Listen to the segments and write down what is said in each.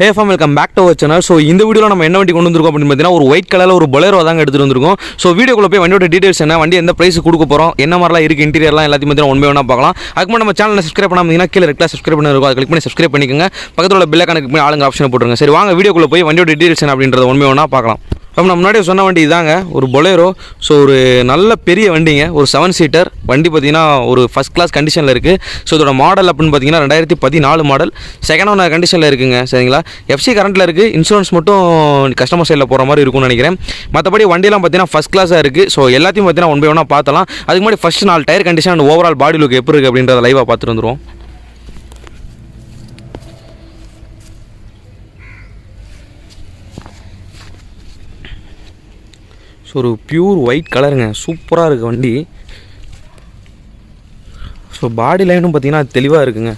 Hey from welcome back to our channel so இந்த வீடியோவில் நம்ம என்ன வண்டி கொண்டு வந்திருக்கோம் அப்படின்னு பார்த்தீங்கன்னா ஒரு ஒயிட் கலரில் ஒரு பொலேரோ தாங்க எடுத்துகிட்டு வந்திருக்கோம். ஸோ வீடியோக்குள்ள போய் வண்டியோட டீடைல்ஸ் என்ன வண்டி எந்த ப்ரைஸ் கொடுக்க போகிறோம் என்ன மாதிரிலாம் இருக்குது இன்டீரியர்லாம் எல்லாத்தையும் பற்றி ஒன் பை ஒன்றா பார்க்கலாம். அதுக்கு முன்னாடி நம்ம சேனலில் சப்ஸ்கிரைப் பண்ணாமல் கீழே ரெக்டாக சப்ஸ்கிரைப் பண்ணிருக்கோம் அதை கிளிக் பண்ணி சப்ஸ்கிரைப் பண்ணிக்கோங்க. பக்கத்தில் உள்ள பில்லை கணக்கு பண்ணி ஆளுங்க ஆப்ஷன் போட்டுருங்க. சரி வாங்க வீடியோக்குள்ள போய் வண்டியோட டீடைல்ஸ் என்ன அப்படின்றத ஒன் பை ஒன்றா பார்க்கலாம். நம்ம முன்னாடியே சொன்ன வண்டி இதாங்க. ஒரு பொலேரோ ஸோ ஒரு நல்ல பெரிய வண்டிங்க. ஒரு செவன் சீட்டர் வண்டி பார்த்தீங்கன்னா ஒரு ஃபஸ்ட் கிளாஸ் கண்டிஷனில் இருக்குது ஸோ இதோட மாடல் அப்படின்னு பார்த்தீங்கன்னா ரெண்டாயிரத்தி பதினாலு மாடல் செகண்ட் ஓனர் கண்டிஷனில் இருக்குங்க. சரிங்களா? எஃப்சி கரண்ட்டில் இருக்குது இன்சூரன்ஸ் மட்டும் கஸ்டமர் சைடில் போகிற மாதிரி இருக்கும்னு நினைக்கிறேன். மற்றபடி வண்டியெல்லாம் பார்த்தீங்கன்னா ஃபஸ்ட் கிளாஸாக இருக்குது ஸோ எல்லாத்தையும் பார்த்தீங்கன்னா ஒன் பை ஒன்னாக பார்த்தலாம் அதுக்கு முன்னாடி ஃபஸ்ட் நாலு tyre condition and overall body look எப்படி இருக்குது அப்படின்றத லைவாக பார்த்துட்டு வந்துருவோம். ஸோ ஒரு பியூர் ஒயிட் கலருங்க சூப்பராக இருக்குது வண்டி. ஸோ பாடி லைனும் பார்த்தீங்கன்னா தெளிவாக இருக்குங்க.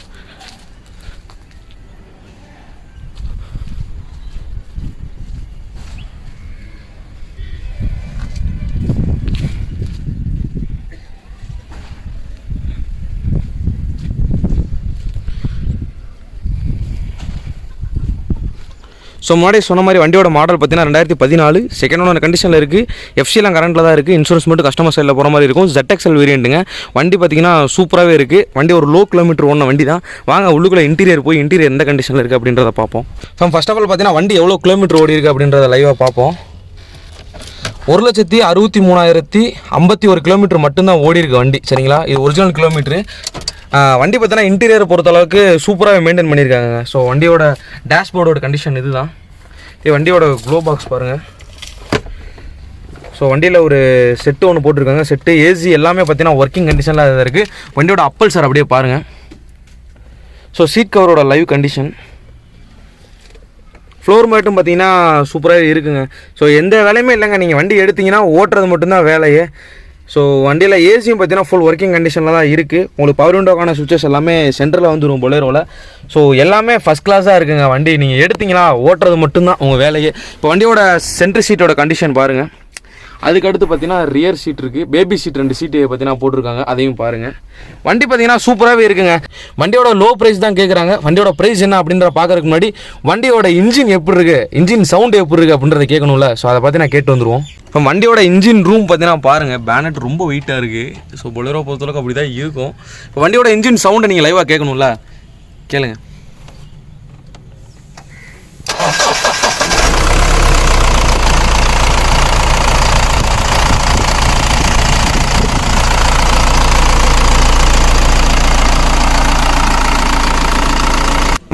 ஸோ முன்னாடி சொன்ன மாதிரி வண்டியோட மாடல் பார்த்தீங்கன்னா ரெண்டாயிரத்தி பதினாலு. செகண்ட் ஓனர் கண்டிஷனில் இருக்குது எஃப்சிலாம் கரண்ட்டில் தான் இருக்குது இன்சூரன்ஸ் மட்டும் கஸ்டமர் சைடில் போகிற மாதிரி இருக்கும். ஜெட்எக்ஸ்எல் வேரியண்ட்டுங்க வண்டி பார்த்தீங்கன்னா சூப்பராகவே இருக்குது வண்டி ஒரு லோ கிலோமீட்டர் ஓடின வண்டி தான் வாங்க உள்ளுக்குள்ளே இன்டீரியர் போய் இன்டீரியர் எந்த கண்டிஷனில் இருக்குது அப்படின்றத பார்ப்போம். ஸோ ஃபர்ஸ்ட் ஆஃப் ஆல் பார்த்தீங்கன்னா வண்டி எவ்வளோ கிலோமீட்டர் ஓடி இருக்குது அப்படின்றத லைவாக பார்ப்போம். ஒரு லட்சத்தி அறுபத்தி மூணாயிரத்தி ஐம்பத்தி ஒரு கிலோமீட்டர் மட்டும்தான் ஓடி இருக்கு வண்டி. சரிங்களா? இது ஒரிஜினல் கிலோமீட்டரு வண்டி பார்த்தீங்கன்னா இன்டீரியர் பொறுத்தளவுக்கு சூப்பராக மெயின்டைன் பண்ணியிருக்காங்க ஸோ வண்டியோட டேஷ்போர்டோட கண்டிஷன் இதுதான். இது வண்டியோட க்ளோ பாக்ஸ் பாருங்கள் ஸோ வண்டியில் ஒரு செட்டு ஒன்று போட்டிருக்காங்க. செட்டு ஏசி எல்லாமே பார்த்தீங்கன்னா ஒர்க்கிங் கண்டிஷனில் இருக்குது வண்டியோட அப்பல் சார் அப்படியே பாருங்கள் ஸோ சீட் கவரோட லைவ் கண்டிஷன் ஃப்ளோர் மேட்டும் பார்த்தீங்கன்னா சூப்பராக இருக்குங்க. ஸோ எந்த வேலையுமே இல்லைங்க. நீங்கள் வண்டி எடுத்தீங்கன்னா ஓட்டுறது மட்டும்தான் வேலையே. ஸோ வண்டியில் ஏசியும் பார்த்தீங்கன்னா ஃபுல் ஒர்க்கிங் கண்டிஷனில் தான் இருக்குது உங்களுக்கு பவர் விண்டோக்கான சுவிச்சஸ் எல்லாமே சென்டரில் வந்துடும் பொலேரோவில் ஸோ எல்லாமே ஃபஸ்ட் கிளாஸாக இருக்குங்க வண்டி. நீங்கள் எடுத்தீங்களா ஓட்டுறது மட்டும்தான் உங்கள் வேலையே. இப்போ வண்டியோட சென்ட்ரு சீட்டோட கண்டிஷன் பாருங்கள் அதுக்கடுத்து பார்த்தீங்கன்னா ரியர் சீட் இருக்குது பேபி சீட் ரெண்டு சீட்டு பார்த்தீங்கன்னா போட்டிருக்காங்க. அதையும் பாருங்கள் வண்டி பார்த்தீங்கன்னா சூப்பராகவே இருக்குங்க. வண்டியோட லோ ப்ரைஸ் தான் கேட்குறாங்க வண்டியோட ப்ரைஸ் என்ன அப்படின்ற பார்க்கறதுக்கு முன்னாடி வண்டியோட இன்ஜின் எப்படி இருக்குது இன்ஜின் சவுண்ட் எப்படி இருக்குது அப்படின்றத கேட்கணும்ல ஸோ அதை பற்றி நான் கேட்டு வந்துருவோம். இப்போ வண்டியோட இன்ஜின் ரூம் பார்த்தீங்கன்னா பாருங்கள் பேனட் ரொம்ப வெயிட்டாக இருக்குது ஸோ பொலரோ பொறுத்தளவுக்கு அப்படி தான் இருக்கும். இப்போ வண்டியோட இன்ஜின் சவுண்டை நீங்கள் லைவாக கேட்கணும்ல கேளுங்க.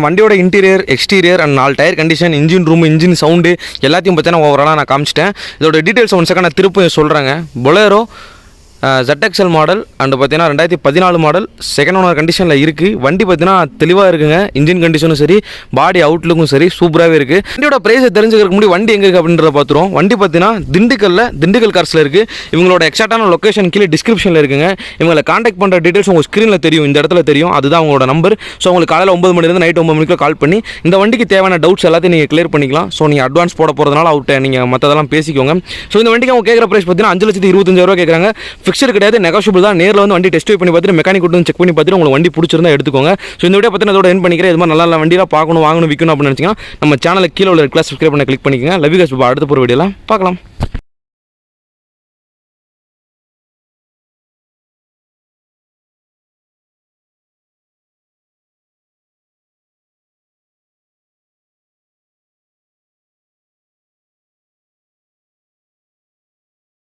வண்டியோட இன்டீரியர் எக்ஸ்டீரியர் அண்ட் நாலு tyre condition engine room engine sound எல்லாத்தையும் பார்த்தீங்கன்னா ஓவராலாக நான் காமிச்சிட்டேன். இதோட டீட்டெயில்ஸ் ஒன் செகண்ட் நான் திருப்பி சொல்கிறேங்க பொலேரோ ZXL மாடல் அண்டு பார்த்தீங்கன்னா ரெண்டாயிரத்தி பதினாலு மாடல் செகண்ட் ஓனர் கண்டிஷனில் இருக்குது வண்டி பார்த்தீங்கன்னா தெளிவாக இருக்குங்க. இன்ஜின் கண்டிஷனும் சரி பாடி அவுட்லுக்கும் சரி சூப்பராகவே இருக்குது வண்டியோட ப்ரைஸை தெரிஞ்சுக்கிறதுக்கு முன்னாடி வண்டி எங்கே இருக்குது அப்படின்றத பார்த்துருவோம் வண்டி பார்த்தீங்கன்னா திண்டுக்கல்ல திண்டுக்கல் கார்ஸில் இருக்குது இவங்களோட எக்ஸாக்டான லொக்கேஷன் கீழே டிஸ்கிரிப்ஷனில் இருக்குங்க. இவங்களை காண்டாக்ட் பண்ணுற டீட்டெயில்ஸ் உங்கள் ஸ்க்ரீனில் தெரியும். இந்த இடத்துல தெரியும். அதுதான் உங்களோட நம்பர் ஸோ உங்களுக்கு காலையில் ஒம்பது மணிலேருந்து நைட் ஒம்பது மணிக்குள்ள கால் பண்ணி இந்த வண்டிக்கு தேவையான டவுட்ஸ் எல்லாத்தையும் நீங்கள் கிளியர் பண்ணிக்கலாம். ஸோ நீங்கள் அட்வான்ஸ் போட போகிறதுனால அவர்கிட்ட நீங்கள் மற்றதெல்லாம் பேசிக்கோங்க. ஸோ இந்த வண்டிக்கு அவங்க கேட்குற ப்ரைஸ் பார்த்தீங்கன்னா அஞ்சு லட்சத்தி இருபத்தஞ்சாயிரூவா கேட்குறாங்க ஃபிக்ஸ்டு கிடையாது நெகோஷியபிள் தான். நேரில் வந்து வண்டி டெஸ்ட் பண்ணி பார்த்துட்டு மெக்கானிக் செக் பண்ணி பார்த்துட்டு உங்களுக்கு வண்டி பிடிச்சிருந்தா எடுத்துக்கோங்க. ஸோ இந்த வீடியோ பற்றி அதோட என் பண்ணிக்கிறேன். இது மாதிரி நல்ல நல்ல வண்டியெலாம் பார்க்கணும் வாங்கணும் விற்கணும் அப்படின்னு நினச்சிங்கன்னா நம்ம சேனலுக்கு கீழே உள்ள கிளாஸ் சப்ஸ்கிரைப் பண்ண கிளிக் பண்ணிக்கோங்க. லவ் யூ அடுத்த ஒரு வீடியோலாம் பார்க்கலாம்.